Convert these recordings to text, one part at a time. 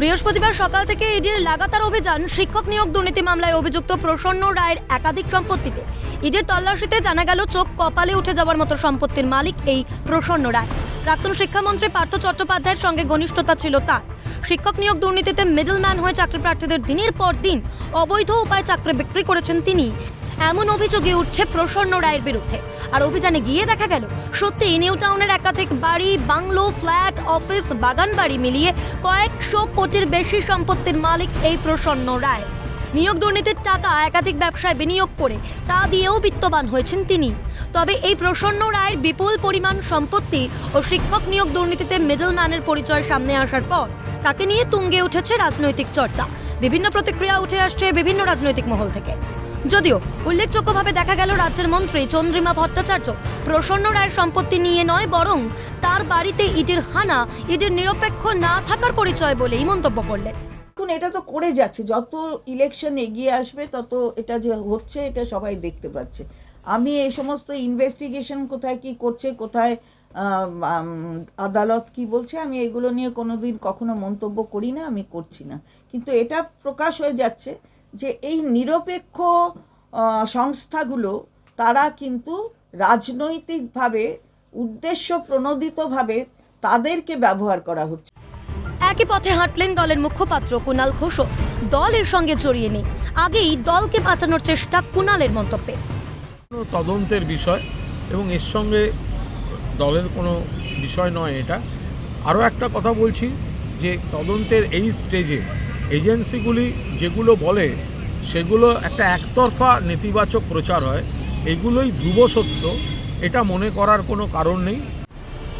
বৃহস্পতিবার সকাল থেকে ইডির লাগাতার অভিযান, শিক্ষক নিয়োগ দুর্নীতি মামলায় অভিযুক্ত প্রসন্ন রায়ের একাধিক সম্পত্তিতে। ইডির তল্লাশিতে জানা গেল, চোখ কপালে উঠে যাওয়ার মতো সম্পত্তির মালিক এই প্রসন্ন রায়। প্রাক্তন শিক্ষামন্ত্রী পার্থ চট্টোপাধ্যায়ের সঙ্গে ঘনিষ্ঠতা ছিল তার। শিক্ষক নিয়োগ দুর্নীতিতে মিডলম্যান হয়ে চাকরি প্রার্থীদের দিনের পর দিন অবৈধ উপায় চাকরি বিক্রি করেছেন তিনি। এমন অভিযোগে উঠছে প্রসন্ন রায়ের বিরুদ্ধে। আর অভিযানে গিয়ে দেখা গেল, সত্যি নিউ টাউনের একাধিক বাড়ি, বাংলো, ফ্ল্যাট, অফিস বাগান বাড়ি মিলিয়ে কয়েকশো কোটির বেশি সম্পত্তির মালিক এই প্রসন্ন রায়। নিয়োগ দুর্নীতির টাকা একাধিক ব্যবসায় বিনিয়োগ করে তা দিয়েও বিত্তবান হয়েছেন তিনি। তবে এই প্রসন্ন রায়ের বিপুল পরিমাণ সম্পত্তি ও শিক্ষক নিয়োগ দুর্নীতিতে মিডলম্যানের পরিচয় সামনে আসার পর তাকে নিয়ে তুঙ্গে উঠেছে রাজনৈতিক চর্চা। বিভিন্ন প্রতিক্রিয়া উঠে আসছে বিভিন্ন রাজনৈতিক মহল থেকে। যদিও উল্লেখযোগ্যভাবে দেখা গেল রাজ্যের মন্ত্রী চন্দ্রিমা ভট্টাচার্য প্রসন্ন রায়ের সম্পত্তি নিয়ে নয়, বরং তার বাড়িতে ইডির হানা ইডির নিরপেক্ষ না থাকার পরিচয় বলে বলেই মন্তব্য করলেন। এখন এটা তো করে যাচ্ছে। যত ইলেকশন এগিয়ে আসবে, তত এটা যে হচ্ছে, এটা সবাই দেখতে পাচ্ছে। আমি এই সমস্ত ইনভেস্টিগেশন কোথায় কি করছে, কোথায় আদালত কি বলছে, আমি এগুলো নিয়ে কোনোদিন কখনো মন্তব্য করি না, আমি করছি না। কিন্তু এটা প্রকাশ হয়ে যাচ্ছে। যে এই নিরপেক্ষ সংস্থাগুলো তারা কিন্তু রাজনৈতিকভাবে উদ্দেশ্য প্রণোদিতভাবে তাদেরকে ব্যবহার করা হচ্ছে। একই পথে হাঁটলেন দলের মুখপাত্র কুণাল ঘোষও। দলের সঙ্গে জড়িয়ে নেই। আগেই দলকে বাঁচানোর চেষ্টা কুণালের মন্তব্যে। তদন্তের বিষয় এবং এর সঙ্গে দলের কোনো বিষয় নয় এটা। আরও একটা কথা বলছি যে তদন্তের এই স্টেজে এজেন্সিগুলি যেগুলো বলে সেগুলো একটা একতরফা নেতিবাচক প্রচার হয়। এগুলোই ধ্রুব সত্য এটা মনে করার কোনো কারণ নেই।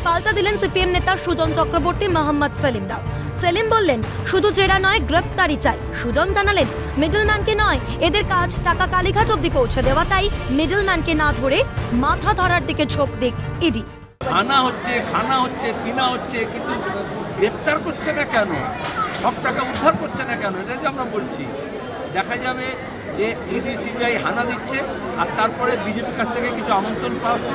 পাল্টা দিলেন সিপিএম নেতা সুজন চক্রবর্তী মোহাম্মদ সেলিম রাও। সেলিম বললেন শুধু জেরা নয় গ্রেফতারি চাই। সুজন জানালেন মিডলম্যানকে নয় এদের কাজ টাকা কালীঘাট অব্দি পৌঁছে দেওয়া তাই মিডলম্যানকে না ধরে মাথা ধরার দিকে ঝোঁক দিক ইডি। আনা হচ্ছে খানা হচ্ছে কিনা হচ্ছে কিন্তু গ্রেপ্তার করছে না কেন? সব টাকা উদ্ধার করছে না কেন? এটা যে আমরা বলছি। দেখা যাবে যে ইডি সিবিআই হানা দিচ্ছে, আর তারপরে বিজেপির কাছ থেকে কিছু আমন্ত্রণ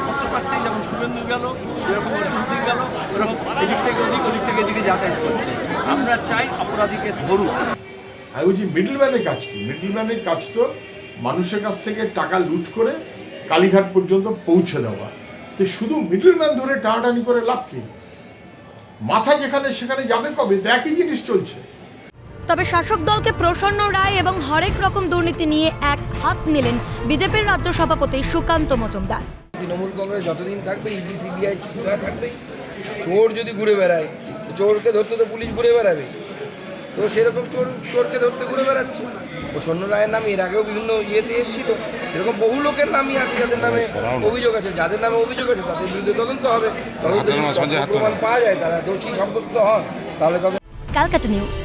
পত্র পাচ্ছে, যেমন শুভেন্দু গেল যেরকম অর্জুন সিং গেল ওরকম এদিক থেকে ওদিক ওদিক থেকে এদিকে যাতায়াত করছে। আমরা চাই অপরাধীকে ধরুক। আমি বলছি মিডলম্যানের কাজ কি? মিডলম্যানের কাজ তো মানুষের কাছ থেকে টাকা লুট করে কালীঘাট পর্যন্ত পৌঁছে দেওয়া। তো শুধু মিডলম্যান ধরে টানাটানি করে লাভ কি? মাথা যেখানে সেখানে যাবে কবে? তো একই জিনিস চলছে। তবে শাসক দলকে প্রসন্ন রায় এবং হরেক রকম দুর্নীতি নিয়ে এক হাত নিলেন বিজেপির রাজ্য সভাপতি সুকান্ত মজুমদার। তৃণমূল কংগ্রেস যতদিন থাকবে ইডি সিবিআই থাকবে চোর যদি ঘুরে বেড়ায় চোরকে ধরতে তো পুলিশ ঘুরে বেড়াবে। তো সেরকম চোর চোরকে ধরতে ঘুরে বেড়াচ্ছে। প্রসন্ন রায়ের নাম এর আগেও বিভিন্ন ইয়েতে এসেছিল। এরকম বহু লোকের নামই আছে যাদের নামে অভিযোগ আছে। যাদের নামে অভিযোগ আছে তাদের বিরুদ্ধে তদন্ত হবে। তদন্ত যদি প্রমাণ পাওয়া যায় তারা দোষী সাব্যস্ত হন তাহলে তাদের ক্যালকাটা নিউজ।